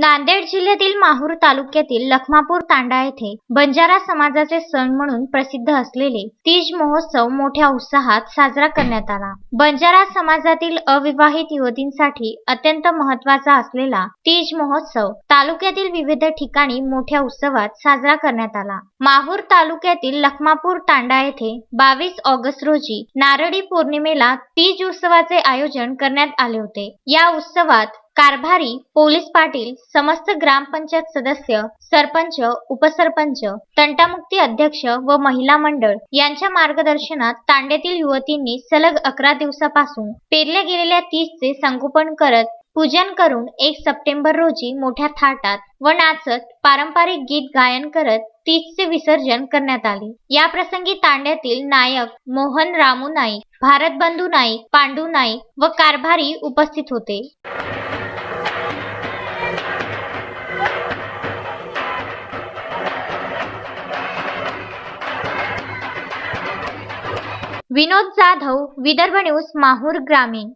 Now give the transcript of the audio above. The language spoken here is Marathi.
नांदेड जिल्ह्यातील माहूर तालुक्यातील लखमापूर तांडा येथे बंजारा समाजाचे सण म्हणून प्रसिद्ध असलेले तीज महोत्सव मोठ्या उत्साहात साजरा करण्यात आला. बंजारा समाजातील अविवाहित युवतींसाठी अत्यंत महत्त्वाचा असलेला तीज महोत्सव तालुक्यातील विविध ठिकाणी मोठ्या उत्सवात साजरा करण्यात आला. माहूर तालुक्यातील लखमापूर तांडा येथे बावीस ऑगस्ट रोजी नारळी पौर्णिमेला तीज उत्सवाचे आयोजन करण्यात आले होते. या उत्सवात कारभारी पोलीस पाटील समस्त ग्रामपंचायत सदस्य सरपंच उपसरपंच तंटामुक्ती अध्यक्ष व महिला मंडळ यांच्या मार्गदर्शनात तांड्यातील युवतींनी सलग अकरा दिवसापासून पेरल्या गेलेल्या तीजचे संगोपन करत पूजन करून एक सप्टेंबर रोजी मोठ्या थाटात व नाचत पारंपरिक गीत गायन करत तीजचे विसर्जन करण्यात आले. या प्रसंगी तांड्यातील नायक मोहन रामू नाईक भारत बंधू नाईक पांडू नाईक व कारभारी उपस्थित होते. विनोद जाधव विदर्भ न्यूज माहूर ग्रामीण.